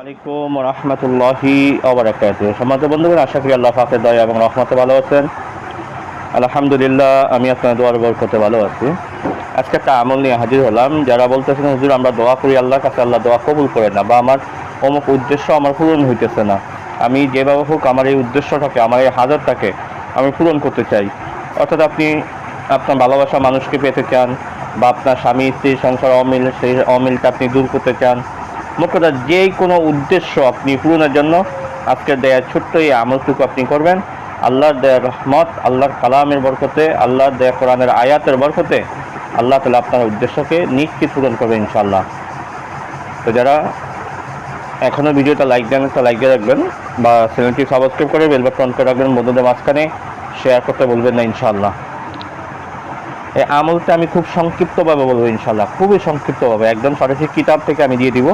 আলাইকুম রহমতুল্লাহি ওবরাকাত সম্মানিত বন্ধুগণ, আশা করি আল্লাহ পাকের দয়া এবং রহমতে ভালো আছেন। আলহামদুলিল্লাহ, আমি আপনার দোয়ার বরকতে ভালো আছি। আজকে একটা আমল নিয়ে হাজির হলাম। যারা বলতেছেন, হুজুর, আমরা দোয়া করি আল্লাহর কাছে, আল্লাহ দোয়া কবুল করে না বা আমার অমুক উদ্দেশ্য আমার পূরণ হইতেছে না। আমি যেভাবে হোক আমার এই উদ্দেশ্যটাকে, আমার এই হাজারটাকে আমি পূরণ করতে চাই। অর্থাৎ আপনি আপনার ভালোবাসা মানুষকে পেতে চান বা আপনার স্বামী, স্ত্রী, সংসার অমিল, সেই অমিলটা আপনি দূর করতে চান। কথা, যে কোনো উদ্দেশ্য আপনি পূরণের জন্য আজকের দেয়া ছোট্ট এই আমলটুকু আপনি করবেন। আল্লাহর দেয়া রহমত, আল্লাহর কালামের বরকতে, আল্লাহর দেয়া কোরআনের আয়াতের বরকতে আল্লাহ তালা আপনার উদ্দেশ্যকে নিশ্চিত পূরণ করবে ইনশাল্লাহ তো যারা এখনও ভিডিওটা লাইক দেন, একটা লাইক দিয়ে রাখবেন বা চ্যানেলটি সাবস্ক্রাইব করে বেল বাটন অন করে রাখবেন। বন্ধুদের মাঝখানে শেয়ার করতে বলবেন না ইনশাল্লাহ এই আমলটা আমি খুব সংক্ষিপ্তভাবে বলব ইনশাল্লাহ খুবই সংক্ষিপ্তভাবে। একদম সরাসরি কিতাব থেকে আমি দিয়ে দিব।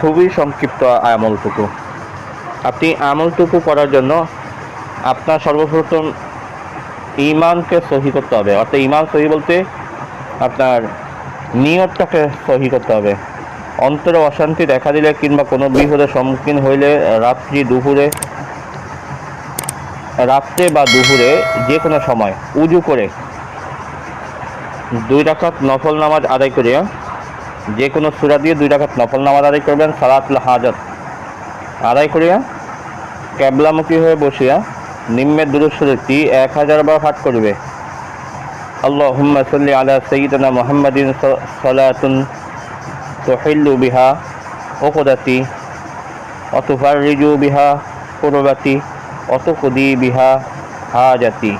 খুবই সংক্ষিপ্ত আমলটুকু। আপনি আমলটুকু করার জন্য আপনার সর্বপ্রথম ইমানকে সহি করতে হবে। অর্থাৎ ইমান সহি বলতে আপনার নিয়তটাকে সহি করতে হবে। অন্তরে অশান্তি দেখা দিলে কিংবা কোনো বিপদের সম্মুখীন হইলে রাত্রি, দুপুরে, রাত্রে বা দুপুরে যে কোনো সময় উজু করে দুই রাকাত নফল নামাজ আদায় করিয়া যে কোনো সুরা দিয়ে দুই রাকাত নফল নামাজ আদায় করবেন, সালাতুল হাজত আদায় করিয়া ক্যাবলামুখী হয়ে বসিয়া নিম্নের দুরুশ্বরটি এক হাজার বার পাঠ করবে। আল্লাহ সাল্লি আলা সঈদনা মোহাম্মদিন সলাতুন তহিল্লু বিহা ওকদাতি অতুফারিজু বিহা কুরবাতি অতকুদি বিহা হাজাতি।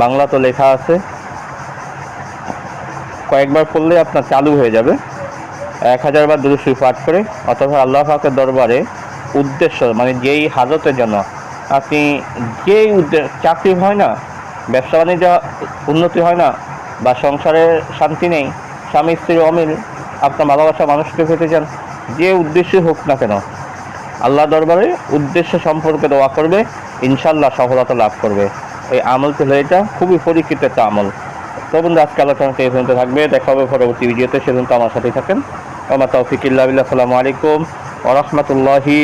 বাংলা তো লেখা আছে কয়েকবার পড়লে আপনার চালু হয়ে যাবে। এক হাজার বার দুরুশ্বরী পাঠ করে অথবা আল্লাহ পাকের দরবারে উদ্দেশ্য মানে যেই হাজতের জন্য আপনি যেই উদ্দেশ্য চাকরি হয় না, ব্যবসা বাণিজ্য উন্নতি হয় না, বা সংসারে শান্তি নেই, স্বামী স্ত্রীর অমিল, আপনার ভালোবাসা মানুষকে পেতে চান যে উদ্দেশ্যে হোক না কেন, আল্লাহ দরবারে উদ্দেশ্য সম্পর্কে দোয়া করবে ইনশাল্লাহ সফলতা লাভ করবে। এই আমল ছিল এটা খুবই পরীক্ষিত একটা আমল। তো বন্ধু, আজকে আলোচনা এই পর্যন্ত থাকবে। দেখা হবে পরবর্তী ভিডিওতে। সেদিন তো আমার সাথেই থাকেন। আমার তৌফিকুল্লাহ আসসালামু আলাইকুম ওরহমতুল্লাহি